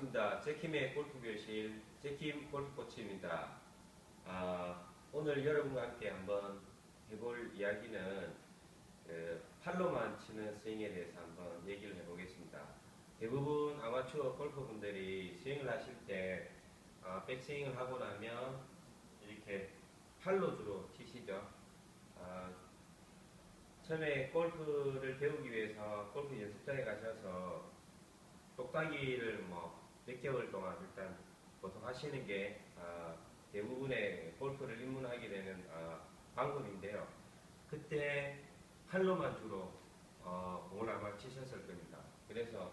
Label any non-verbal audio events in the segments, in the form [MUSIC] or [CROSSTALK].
반갑습니다. 제킴의 골프 교실 제킴 골프 코치입니다. 아, 오늘 여러분과 함께 한번 해볼 이야기는 그 팔로만 치는 스윙에 대해서 한번 얘기를 해보겠습니다. 대부분 아마추어 골퍼분들이 스윙을 하실 때 아, 백스윙을 하고 나면 이렇게 팔로 주로 치시죠. 아, 처음에 골프를 배우기 위해서 골프 연습장에 가셔서 똑딱이를 뭐 몇 개월 동안 일단 보통 하시는 게 아, 대부분의 골프를 입문하게 되는 아, 방법인데요. 그때 팔로만 주로 어, 공을 아마 치셨을 겁니다. 그래서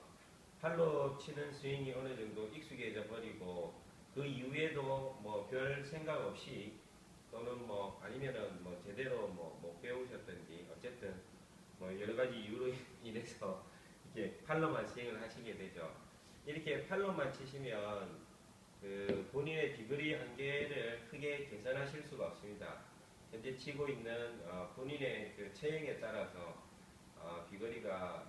팔로 치는 스윙이 어느 정도 익숙해져 버리고 그 이후에도 뭐 별 생각 없이 또는 뭐 아니면은 뭐 제대로 뭐 못 배우셨든지 어쨌든 뭐 여러 가지 이유로 [LAUGHS] 인해서 이렇게 팔로만 스윙을 하시게 되죠. 이렇게 팔로만 치시면 그 본인의 비거리 한계를 크게 개선하실 수가 없습니다. 현재 치고 있는 어 본인의 그 체형에 따라서 어 비거리가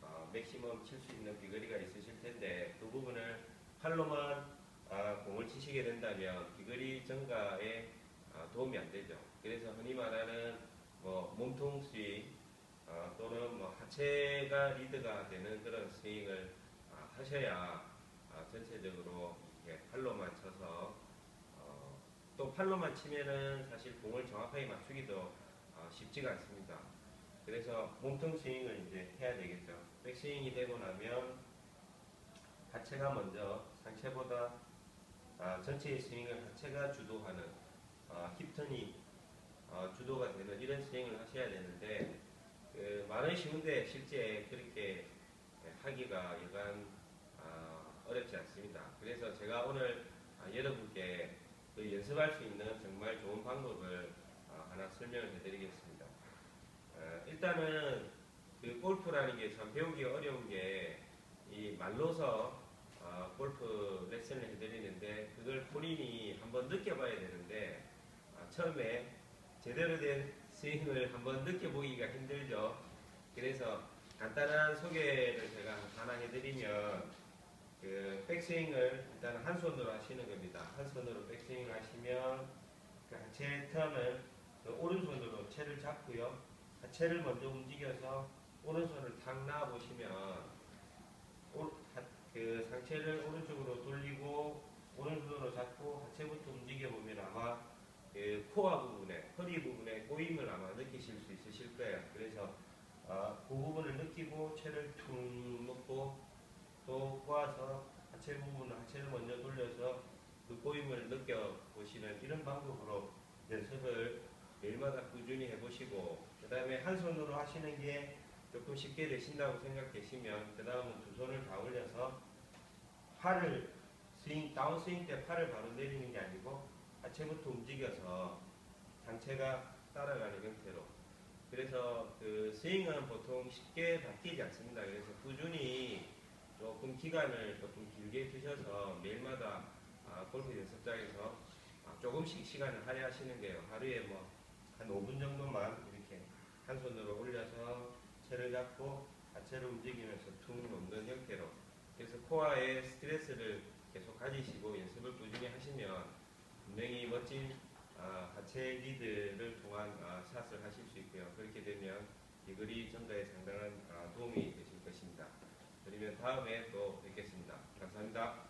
어 맥시멈 칠 수 있는 비거리가 있으실 텐데 그 부분을 팔로만 아, 공을 치시게 된다면 비거리 증가에 아, 도움이 안 되죠. 그래서 흔히 말하는 뭐 몸통 스윙 어, 또는 뭐 하체가 리드가 되는 그런 스윙을 아, 하셔야 아, 전체적으로 이렇게 팔로만 쳐서 어, 또 팔로만 치면은 사실 공을 정확하게 맞추기도 어, 쉽지가 않습니다. 그래서 몸통 스윙을 이제 해야 되겠죠. 백스윙이 되고 나면 하체가 먼저 상체보다 아, 전체의 스윙을 하체가 주도하는 아, 힙턴이 어, 주도가 되는 이런 스윙을 하셔야 되는데 그 말은 쉬운데 실제 그렇게 하기가 아, 어렵지 않습니다. 그래서 제가 오늘 아, 여러분께 그 연습할 수 있는 정말 좋은 방법을 아, 하나 설명을 해드리겠습니다. 어, 일단은 그 골프라는 게 참 배우기 어려운 게 이 말로서 어, 골프 레슨을 해드리는데 그걸 본인이 한번 느껴봐야 되는데 아, 처음에 제대로 된 스윙을 한번 느껴보기가 힘들죠. 그래서 간단한 소개를 제가 하나 해드리면 그 백스윙을 일단 한 손으로 하시는 겁니다. 한 손으로 백스윙을 하시면 그 하체 턴을 그 오른손으로 채를 잡고요. 하체를 먼저 움직여서 오른손을 탁 놔 보시면 그 상체를 오른쪽으로 돌리고 오른손으로 잡고 하체부터 움직여 보면 아마 그 코어 부분에 허리 부분에 꼬임을 아마 느끼실 수 있으실 거예요. 그래서 어, 그 부분을 느끼고 채를 퉁 놓고 또 꼬아서 하체 부분을 하체를 먼저 돌려서 그 꼬임을 느껴 보시는 이런 방법으로 연습을 매일마다 꾸준히 해보시고 그 다음에 한 손으로 하시는 게 조금 쉽게 되신다고 생각되시면 그 다음은 두 손을 다 올려서 팔을 스윙 다운 스윙 때 팔을 바로 내리는 게 아니고 하체부터 움직여서 상체가 따라가는 형태로 그래서 그 스윙은 보통 쉽게 바뀌지 않습니다. 그래서 꾸준히 조금 기간을 조금 길게 두셔서 매일마다 아, 골프 연습장에서 아, 조금씩 시간을 할애하시는 게요. 하루에 뭐 한 5분 정도만 이렇게 한 손으로 올려서 채를 잡고 하체를 움직이면서 퉁 놓는 형태로 그래서 코어에 스트레스를 계속 가지시고 연습을 꾸준히 하시면 분명히 멋진 아, 하체 리드를 통한 아, 샷을 하실 수 있고요. 그렇게 되면 비거리 증가에 상당한 아, 도움이 것 그러면 다음에 또 뵙겠습니다. 감사합니다.